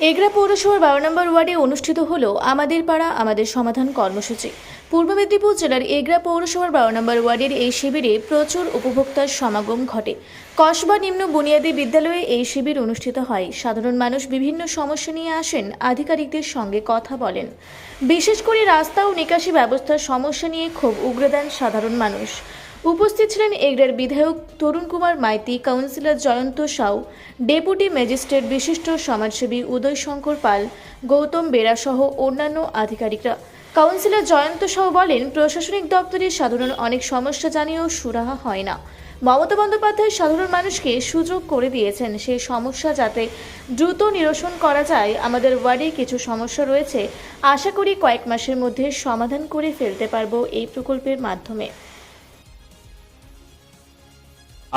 এগরা পৌরসভার বারো নম্বর ওয়ার্ডে অনুষ্ঠিত হল আমাদের পাড়া, আমাদের সমাধান কর্মসূচি। পূর্ব মেদিনীপুর জেলার এগরা পৌরসভার বারো নম্বর ওয়ার্ডের এই শিবিরে প্রচুর উপভোক্তার সমাগম ঘটে। কসবা নিম্ন বুনিয়াদী বিদ্যালয়ে এই শিবির অনুষ্ঠিত হয়। সাধারণ মানুষ বিভিন্ন সমস্যা নিয়ে আসেন, আধিকারিকদের সঙ্গে কথা বলেন। বিশেষ করে রাস্তা ও নিকাশি ব্যবস্থার সমস্যা নিয়ে ক্ষোভ উগরে দেন সাধারণ মানুষ। উপস্থিত ছিলেন এগরার বিধায়ক Tarun Kumar Maiti, councillor Jayanta Sau, deputy magistrate বিশিষ্ট সমাজসেবী উদয় শঙ্কর পাল, গৌতম বেরা সহ অন্যান্য আধিকারিকরা। কাউন্সিলর জয়ন্ত সাউ বলেন, প্রশাসনিক দপ্তরে সাধারণ অনেক সমস্যা জানিয়েও সুরাহা হয় না। মমতা বন্দ্যোপাধ্যায় সাধারণ মানুষকে সুযোগ করে দিয়েছেন সেই সমস্যা যাতে দ্রুত নিরসন করা যায়, আমাদের ওয়ার্ডে কিছু সমস্যা রয়েছে, আশা করি কয়েক মাসের মধ্যে সমাধান করে ফেলতে পারব এই প্রকল্পের মাধ্যমে।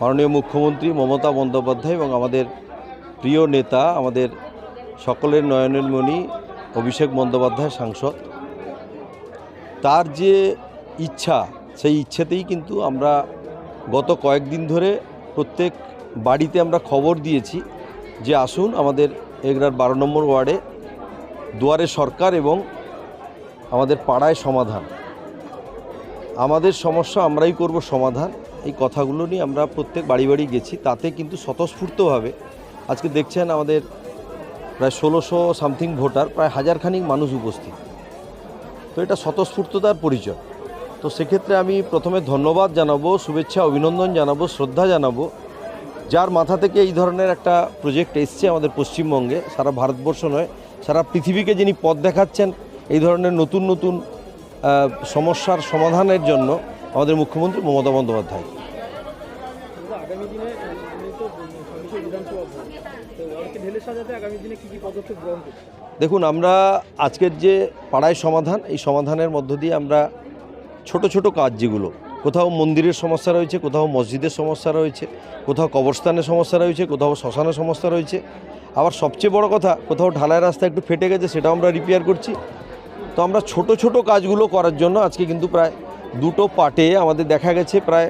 মাননীয় মুখ্যমন্ত্রী মমতা বন্দ্যোপাধ্যায় এবং আমাদের প্রিয় নেতা, আমাদের সকলের নয়নের মণি অভিষেক বন্দ্যোপাধ্যায় সাংসদ। তার যে ইচ্ছা, সেই ইচ্ছেতেই কিন্তু আমরা গত কয়েকদিন ধরে প্রত্যেক বাড়িতে আমরা খবর দিয়েছি যে আসুন আমাদের এগরার বারো নম্বর ওয়ার্ডে দুয়ারে সরকার এবং আমাদের পাড়ায় সমাধান। আমাদের সমস্যা আমরাই করব সমাধান। এই কথাগুলো নিয়ে আমরা প্রত্যেক বাড়ি বাড়ি গেছি, তাতে কিন্তু স্বতঃস্ফূর্তভাবে আজকে দেখছেন আমাদের প্রায় ষোলোশো সামথিং ভোটার, প্রায় হাজারখানিক মানুষ উপস্থিত। তো এটা স্বতঃস্ফূর্ততার পরিচয়। তো সেক্ষেত্রে আমি প্রথমে ধন্যবাদ জানাব, শুভেচ্ছা, অভিনন্দন জানাব, শ্রদ্ধা জানাব। যার মাথা থেকে এই ধরনের একটা প্রজেক্ট এসছে আমাদের পশ্চিমবঙ্গে, সারা ভারতবর্ষ নয়, সারা পৃথিবীকে যিনি পথ দেখাচ্ছেন এই ধরনের নতুন নতুন সমস্যার সমাধানের জন্য আমাদের মুখ্যমন্ত্রী মমতা বন্দ্যোপাধ্যায়। করছে দেখুন আমরা আজকের যে পাড়ায় সমাধান এই সমাধানের মধ্য দিয়ে আমরা ছোট ছোট কাজ যেগুলো কোথাও মন্দিরের সমস্যা রয়েছে কোথাও মসজিদের সমস্যা রয়েছে কোথাও কবরস্থানের সমস্যা রয়েছে কোথাও শ্মশানের সমস্যা রয়েছে। আবার সবচেয়ে বড় কথা কোথাও ঢালাই রাস্তা একটু ফেটে গেছে সেটাও আমরা রিপেয়ার করছি। তো আমরা ছোট ছোট কাজগুলো করার জন্য আজকে কিন্তু প্রায় দুটো পার্টে আমাদের দেখা গেছে প্রায়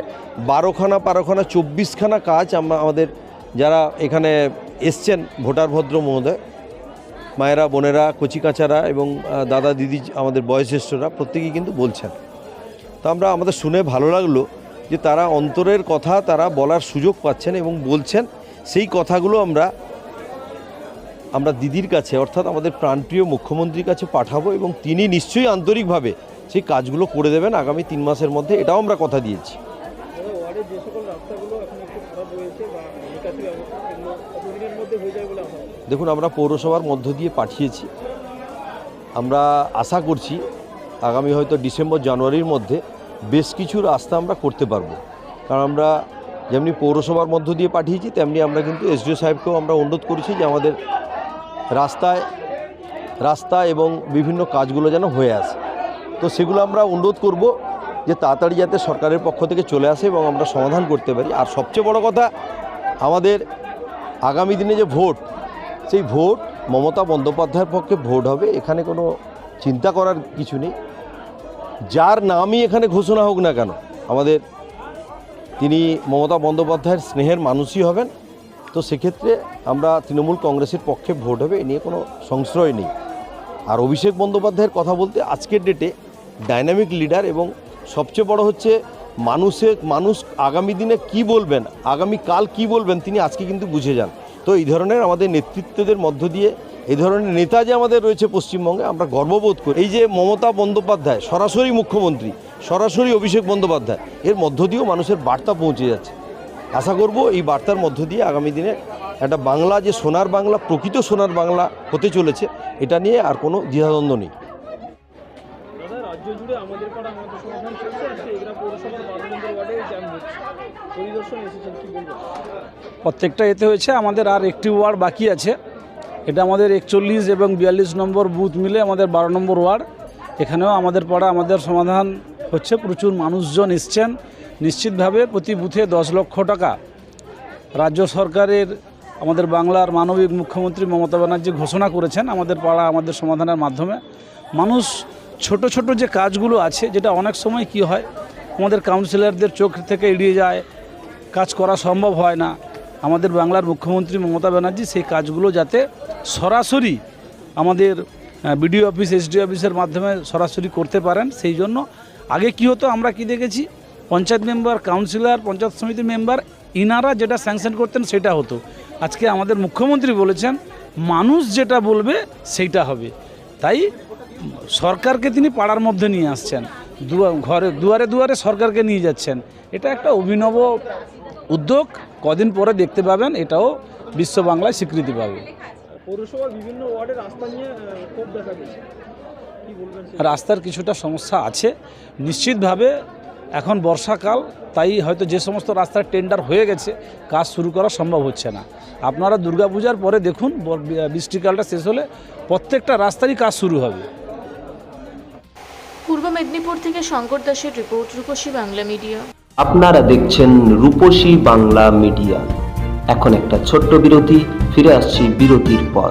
বারোখানা বারোখানা, চব্বিশখানা কাজ আমাদের যারা এখানে এসছেন ভোটার ভদ্র মহোদয়, মায়েরা, বোনেরা কচিকাচারা এবং দাদা, দিদি, আমাদের বয়োজ্যেষ্ঠরা প্রত্যেকেই কিন্তু বলছেন। তো আমরা, আমাদের শুনে ভালো লাগল যে তারা অন্তরের কথা, তারা বলার সুযোগ পাচ্ছেন এবং বলছেন, সেই কথাগুলো আমরা আমরা দিদির কাছে অর্থাৎ আমাদের প্রাণপ্রিয় মুখ্যমন্ত্রীর কাছে পাঠাবো এবং তিনি নিশ্চয়ই আন্তরিকভাবে সেই কাজগুলো করে দেবেন আগামী তিন মাসের মধ্যে এটাও আমরা কথা দিয়েছি। দেখুন আমরা পৌরসভার মধ্য দিয়ে পাঠিয়েছি। আমরা আশা করছি আগামী হয়তো ডিসেম্বর জানুয়ারির মধ্যে বেশ কিছু রাস্তা আমরা করতে পারব। কারণ আমরা যেমনি পৌরসভার মধ্য দিয়ে পাঠিয়েছি তেমনি আমরা কিন্তু এসডিও সাহেবকেও আমরা অনুরোধ করেছি যে আমাদের রাস্তায় রাস্তা এবং বিভিন্ন কাজগুলো যেন হয়ে আসে। তো সেগুলো আমরা অনুরোধ করব যে তাড়াতাড়ি যাতে সরকারের পক্ষ থেকে চলে আসে এবং আমরা সমাধান করতে পারি। আর সবচেয়ে বড় কথা, আমাদের আগামী দিনে যে ভোট, সেই ভোট মমতা বন্দ্যোপাধ্যায়ের পক্ষে ভোট হবে, এখানে কোনো চিন্তা করার কিছু নেই। যার নামই এখানে ঘোষণা হোক না কেন, আমাদের তিনি মমতা বন্দ্যোপাধ্যায়ের স্নেহের মানুষই হবেন। তো সেক্ষেত্রে আমরা তৃণমূল কংগ্রেসের পক্ষে ভোট হবে, এ নিয়ে কোনো সংশয় নেই। আর অভিষেক বন্দ্যোপাধ্যায়ের কথা বলতে আজকের ডেটে ডাইনামিক লিডার এবং সবচেয়ে বড় হচ্ছে মানুষের মানুষ আগামী দিনে কি বলবেন, আগামী কাল কি বলবেন তিনি আজকে কিন্তু বুঝে যান। তো এই ধরনের আমাদের নেতৃত্বদের মধ্য দিয়ে, এই ধরনের নেতা যে আমাদের রয়েছে পশ্চিমবঙ্গে, আমরা গর্ববোধ করি। এই যে মমতা বন্দ্যোপাধ্যায়, সরাসরি মুখ্যমন্ত্রী, সরাসরি অভিষেক বন্দ্যোপাধ্যায়, এর মধ্য দিয়েও মানুষের বার্তা পৌঁছে যাচ্ছে। আশা করব এই বার্তার মধ্য দিয়ে আগামী দিনে একটা বাংলা, যে সোনার বাংলা, প্রকৃত সোনার বাংলা হতে চলেছে, এটা নিয়ে আর কোনো দ্বিধাদ্বন্দ্ব নেই। জুড়ে আমাদের পাড়া আমাদের সমাধান চলছে আজকে এগরা পৌরসভার বারো নম্বর ওয়ার্ডে ক্যাম্প হচ্ছে। পরিদর্শন এসেছেন কি বলবেন? প্রত্যেকটা এতে হয়েছে, আমাদের আর একটি ওয়ার্ড বাকি আছে। এটা আমাদের একচল্লিশ এবং বিয়াল্লিশ নম্বর বুথ মিলে আমাদের বারো নম্বর ওয়ার্ড। এখানেও আমাদের পাড়া, আমাদের সমাধান হচ্ছে, প্রচুর মানুষজন এসছেন। নিশ্চিতভাবে প্রতি বুথে দশ লক্ষ টাকা। রাজ্য সরকারের, আমাদের বাংলার মানবিক মুখ্যমন্ত্রী মমতা ব্যানার্জি ঘোষণা করেছেন আমাদের পাড়া, আমাদের সমাধানের মাধ্যমে। মানুষ ছোট ছোট যে কাজগুলো আছে, যেটা অনেক সময় কি হয়, আমাদের কাউন্সিলরদের চোখ থেকে এড়িয়ে যায়, কাজ করা সম্ভব হয় না। আমাদের বাংলার মুখ্যমন্ত্রী মমতা ব্যানার্জি সেই কাজগুলো যাতে সরাসরি আমাদের বিডিও অফিস এসডি অফিসের মাধ্যমে সরাসরি করতে পারেন, সেই জন্য আগে কি হতো, আমরা কি দেখেছি, পঞ্চায়েত মেম্বার কাউন্সিলর পঞ্চায়েত সমিতি মেম্বার ইনারা যেটা স্যাংশন করতেন সেটা হতো। আজকে আমাদের মুখ্যমন্ত্রী বলেছেন, মানুষ যেটা বলবে সেইটা হবে। তাই সরকারকে তিনি পাড়ার মধ্যে নিয়ে আসছেন। ঘরে দুয়ারে দুয়ারে সরকারকে নিয়ে যাচ্ছেন। এটা একটা অভিনব উদ্যোগ। কদিন পরে দেখতে পাবেন এটাও বিশ্ব বাংলায় স্বীকৃতি পাবে। পৌরসভার বিভিন্ন ওয়ার্ডে রাস্তা নিয়ে ক্ষোভ দেখা গেছে কি বলবেন সে রাস্তার কিছুটা সমস্যা আছে। নিশ্চিতভাবে এখন বর্ষাকাল তাই হয়তো যে সমস্ত রাস্তার টেন্ডার হয়ে গেছে কাজ শুরু করা সম্ভব হচ্ছে না। আপনারা দুর্গাপূজার পরে দেখুন বৃষ্টিকালটা শেষ হলে প্রত্যেকটা রাস্তারই কাজ শুরু হবে। পূর্ব মেদিনীপুর থেকে শঙ্কর দাসের রিপোর্ট রূপসী বাংলা মিডিয়া। আপনারা দেখছেন রূপসী বাংলা মিডিয়া। এখন একটা ছোট্ট বিরতি, ফিরে আসছি বিরতির পর।